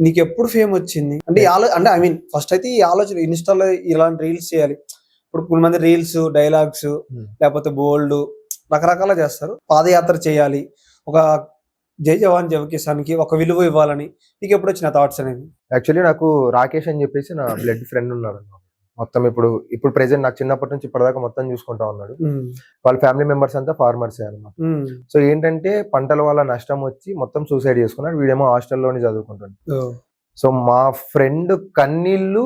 నీకు ఎప్పుడు ఫేమ్ వచ్చింది? అంటే ఆలో అంటే ఐ మీన్ ఫస్ట్ అయితే ఈ ఆలోచన ఇన్స్టాలో ఇలాంటి రీల్స్ చేయాలి. ఇప్పుడు కొంతమంది రీల్స్ డైలాగ్స్ Hmm. లేకపోతే బోల్డ్ రకరకాల చేస్తారు. పాదయాత్ర చేయాలి. ఒక జై జవాన్ జవ కిసాన్కి ఒక విలువ ఇవ్వాలని. నీకు ఎప్పుడు వచ్చిన థాట్స్ అనేది యాక్చువల్లీ నాకు రాకేష్ అని చెప్పేసి నా బ్లడ్ ఫ్రెండ్ ఉన్నాడు. మొత్తం ఇప్పుడు ఇప్పుడు ప్రెసెంట్ నాకు చిన్నప్పటి నుంచి ఇప్పటిదాకా మొత్తం చూసుకుంటా ఉన్నాడు. వాళ్ళ ఫ్యామిలీ మెంబర్స్ అంతా ఫార్మర్సే అనమాట సో ఏంటంటే పంటల వల్ల నష్టం వచ్చి మొత్తం సూసైడ్ చేసుకున్నాడు. వీడేమో హాస్టల్లోనే చదువుకుంటాడు సో మా ఫ్రెండ్ కన్నీళ్ళు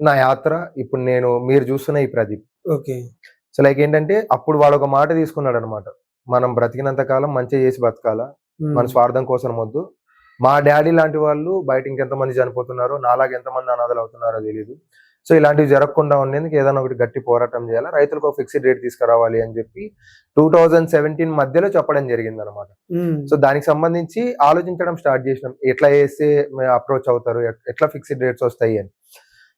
నా యాత్ర. ఇప్పుడు నేను మీరు చూస్తున్న ఈ ప్రదీప్. ఓకే. సో లైక్ ఏంటంటే అప్పుడు వాడు ఒక మాట తీసుకున్నాడు అనమాట మనం బ్రతికినంత కాలం మంచిగా చేసి బతకాలా? మన స్వార్థం కోసం వద్దు. మా డాడీ లాంటి వాళ్ళు బయట ఇంకెంతమంది చనిపోతున్నారో నాలాగా ఎంతమంది అనాథలు అవుతున్నారో తెలియదు సో ఇలాంటివి జరగకుండా ఉండేందుకు ఏదైనా ఒకటి గట్టి పోరాటం చేయాలి? రైతులకు ఒక ఫిక్స్డ్ రేట్ తీసుకురావాలి అని చెప్పి టూ థౌజండ్ సెవెంటీన్ మధ్యలో చెప్పడం జరిగింది అనమాట సో దానికి సంబంధించి ఆలోచించడం స్టార్ట్ చేసినాం. ఎట్లా చేస్తే అప్రోచ్ అవుతారు? ఎట్- ఎట్లా ఫిక్స్డ్ రేట్స్ వస్తాయి అని.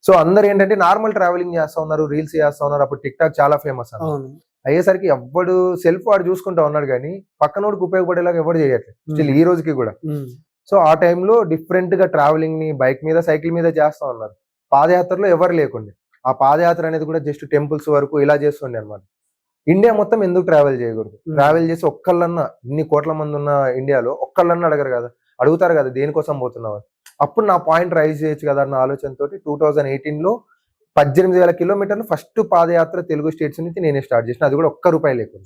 సో అందరు ఏంటంటే నార్మల్ ట్రావెలింగ్ చేస్తా ఉన్నారు రీల్స్ చేస్తా ఉన్నారు. అప్పుడు టిక్ టాక్ చాలా ఫేమస్ అన్నమాట. అయ్యేసరికి ఎవ్వడు సెల్ఫ్ వాడు చూసుకుంటా ఉన్నాడు కానీ పక్కనోడికి ఉపయోగపడేలాగా ఎవరు చేయట్లేదు. స్టిల్ ఈ రోజుకి కూడా. సో ఆ టైంలో డిఫరెంట్గా ట్రావెలింగ్ని బైక్ మీద సైకిల్ మీద చేస్తా ఉన్నారు. పాదయాత్రలో ఎవరు లేకుండే. ఆ పాదయాత్ర అనేది కూడా జస్ట్ టెంపుల్స్ వరకు ఇలా చేస్తుండే అనమాట ఇండియా మొత్తం ఎందుకు ట్రావెల్ చేయకూడదు. ట్రావెల్ చేసి ఒక్కళ్ళన్నా ఇన్ని కోట్ల మంది ఉన్న ఇండియాలో ఒక్కళ్ళన్నా అడగరు కదా? అడుగుతారు కదా దేనికోసం పోతున్నావు. అప్పుడు నా పాయింట్ రైజ్ చేయొచ్చు కదా అన్న ఆలోచనతో టూ థౌజండ్ ఎయిటీన్లో పద్దెనిమిది వేల కిలోమీటర్లు ఫస్ట్ పాదయాత్ర తెలుగు స్టేట్స్ నుంచి నేనే స్టార్ట్ చేసిన. అది కూడా ఒక్క రూపాయి లేకుండా.